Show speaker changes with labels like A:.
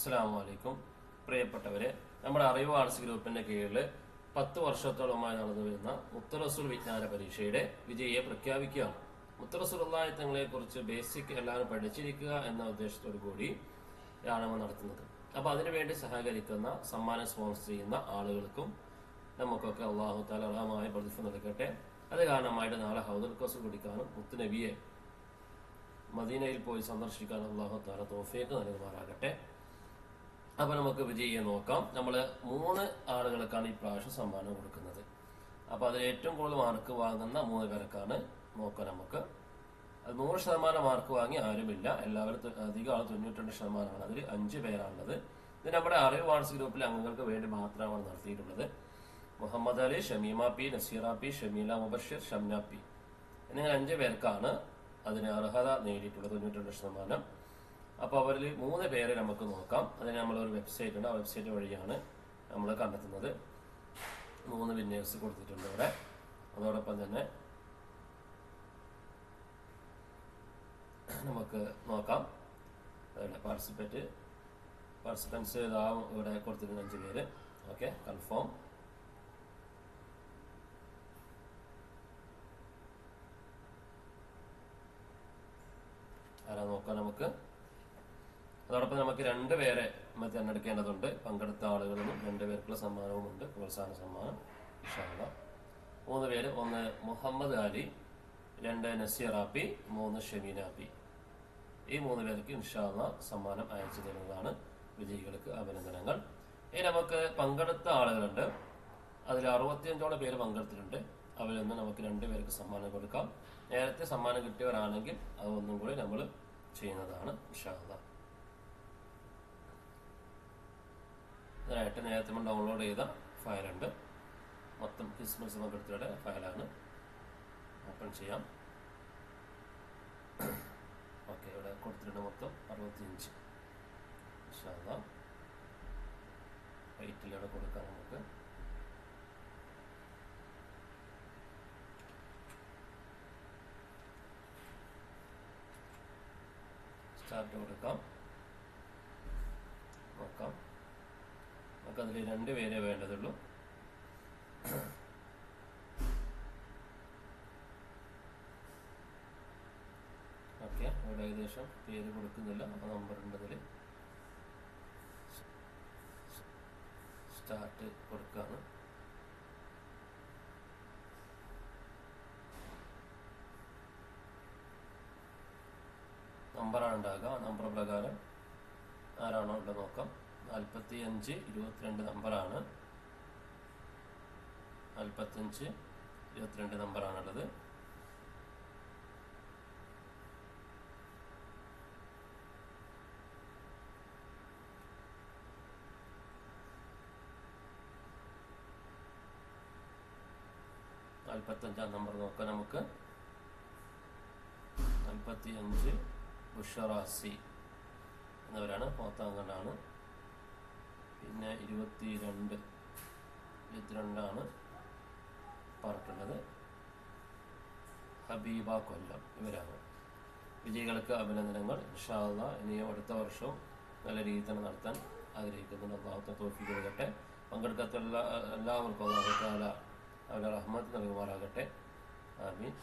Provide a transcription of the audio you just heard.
A: അസ്സാം വലൈക്കും പ്രിയപ്പെട്ടവരെ നമ്മുടെ അറിവ് ആർട്സ് ഗ്രൂപ്പിന്റെ കീഴിൽ പത്ത് വർഷത്തോളമായി നടന്നു വരുന്ന മുത്തറസുൽ വിജ്ഞാന പരീക്ഷയുടെ വിജയിയെ പ്രഖ്യാപിക്കുകയാണ്. മുത്തറസുൽ തങ്ങളെ കുറിച്ച് ബേസിക് എല്ലാവരും പഠിച്ചിരിക്കുക എന്ന ഉദ്ദേശത്തോടു കൂടി ആണ് നടത്തുന്നത്. അപ്പൊ അതിനുവേണ്ടി സഹകരിക്കുന്ന സമ്മാനം സ്പോൺസർ ചെയ്യുന്ന ആളുകൾക്കും നമുക്കൊക്കെ അള്ളാഹു താല പ്രതിഫ നൽകട്ടെ. അത് കാരണമായിട്ട് നാളെ ഹൗദൽ കോസ് കുടിക്കാനും മുത്തുനബിയെ മദീനയിൽ പോയി സന്ദർശിക്കാൻ അള്ളാഹു താല തോഫിയൊക്കെ നൽകുമാറാകട്ടെ. അപ്പൊ നമുക്ക് വിജയിയെ നോക്കാം. നമ്മൾ മൂന്ന് ആളുകൾക്കാണ് ഈ പ്രാവശ്യം സമ്മാനം കൊടുക്കുന്നത്. അപ്പൊ അതിൽ ഏറ്റവും കൂടുതൽ മാർക്ക് വാങ്ങുന്ന മൂന്ന് പേർക്കാണ് നോക്കാം നമുക്ക്. അത് നൂറ് ശതമാനം മാർക്ക് വാങ്ങി ആരുമില്ല. എല്ലാവരും അധികം ആൾ തൊണ്ണൂറ്റിരണ്ട് ശതമാനമാണ്. അതിൽ അഞ്ച് പേരാണുള്ളത്. ഇത് നമ്മുടെ അറിവ് വാട്സ് ഗ്രൂപ്പിലെ അംഗങ്ങൾക്ക് വേണ്ടി മാത്രമാണ് നടത്തിയിട്ടുള്ളത്. Muhammad Ali Shameema P Naseera P Shameela Mubashir Shamna P. എന്നിങ്ങനെ അഞ്ച് പേർക്കാണ് അതിന് അർഹത നേടിയിട്ടുള്ളത് തൊണ്ണൂറ്റിരണ്ട് ശതമാനം. അപ്പോൾ അവരിൽ മൂന്ന് പേരെ നമുക്ക് നോക്കാം. അതിന് നമ്മളൊരു വെബ്സൈറ്റ് ഉണ്ട്. ആ വെബ്സൈറ്റ് വഴിയാണ് നമ്മൾ കണ്ടെത്തുന്നത്. മൂന്ന് വിന്നേഴ്സ് കൊടുത്തിട്ടുണ്ട് ഇവിടെ. അതോടൊപ്പം തന്നെ നമുക്ക് നോക്കാം. പാർട്ടിസിപ്പേറ്റ് പാർട്ടിസിപ്പൻസ് ഇതാ ഇവിടെ കൊടുത്തിട്ടുണ്ട് അഞ്ച് പേര്. ഓക്കെ കൺഫേം ആരാ നോക്കാം നമുക്ക്? അതോടൊപ്പം നമുക്ക് രണ്ട് പേരെ നമ്മൾ തിരഞ്ഞെടുക്കേണ്ടതുണ്ട്. പങ്കെടുത്ത ആളുകളിലും രണ്ട് പേർക്കുള്ള സമ്മാനവുമുണ്ട് പ്രോത്സാഹന സമ്മാനം ഇഷ്ട മൂന്ന് പേര് ഒന്ന് മുഹമ്മദ് അലി രണ്ട് നസീറാപ്പി മൂന്ന് ഷമീനാപ്പി ഈ മൂന്ന് പേർക്ക് ഇൻഷാള്ള സമ്മാനം അയച്ചു തരുന്നതാണ്. വിജയികൾക്ക് അഭിനന്ദനങ്ങൾ. ഇനി നമുക്ക് പങ്കെടുത്ത ആളുകളുണ്ട്. അതിൽ അറുപത്തിയഞ്ചോളം പേര് പങ്കെടുത്തിട്ടുണ്ട്. അവരിൽ നിന്ന് നമുക്ക് രണ്ട് പേർക്ക് സമ്മാനം കൊടുക്കാം. നേരത്തെ സമ്മാനം കിട്ടിയവരാണെങ്കിൽ അതൊന്നും കൂടി നമ്മൾ ചെയ്യുന്നതാണ്. ഇൻഷാല്ല ഇതിനായിട്ട് നേരത്തെ നമ്മൾ ഡൗൺലോഡ് ചെയ്ത ഫയലുണ്ട്. മൊത്തം ക്രിസ്മസ് പങ്കെടുത്തവരുടെ ഫയലാണ്. ഓപ്പൺ ചെയ്യാം. ഓക്കെ ഇവിടെ കൊടുത്തിട്ടുണ്ട് മൊത്തം അറുപത്തിയഞ്ച്. ഇൻഷാല്ല റേറ്റിലൂടെ കൊടുക്കാം നമുക്ക്. സ്റ്റാർട്ട് കൊടുക്കാം. നോക്കാം. നമുക്ക് അതിൽ രണ്ട് പേരെ വേണ്ടതുള്ളൂ. ഓക്കെ ഇവിടെ ഏകദേശം പേര് കൊടുക്കുന്നില്ല. അപ്പൊ നമ്പർ ഉണ്ട് അതിൽ സ്റ്റാർട്ട് കൊടുക്കാണ് നമ്പറാണ് ഉണ്ടാകുക നമ്പർ പ്രകാരം ആരാണോ ഉള്ളത് നോക്കാം. നാൽപ്പത്തി അഞ്ച് ഇരുപത്തിരണ്ട് നമ്പറാണ്. നാൽപ്പത്തഞ്ച് ഇരുപത്തിരണ്ട് നമ്പറാണുള്ളത്. നാൽപ്പത്തഞ്ചാം നമ്പർ നോക്കാം നമുക്ക്. നാൽപ്പത്തി അഞ്ച് ബുഷറാസി എന്നവരാണ്. പോത്താങ്കണ്ടാണ് പിന്നെ ഇരുപത്തി രണ്ട് ഇരുപത്തിരണ്ടാണ് പാർട്ടുള്ളത് ഹബീബ കൊല്ലം ഇവരാണ്. വിജയികൾക്ക് അഭിനന്ദനങ്ങൾ. ഇൻഷാല്ല ഇനിയും അടുത്ത വർഷവും നല്ല രീതിയിൽ തന്നെ നടത്താൻ ആഗ്രഹിക്കുന്നുണ്ട്. അള്ളാഹത്തെ കൊടുക്കട്ടെ പങ്കെടുക്കാത്ത എല്ലാ എല്ലാവർക്കും അള്ളാഹു താല അവരുടെ റഹ്മത്ത് നൽകുമാറാകട്ടെ. ആമീൻ.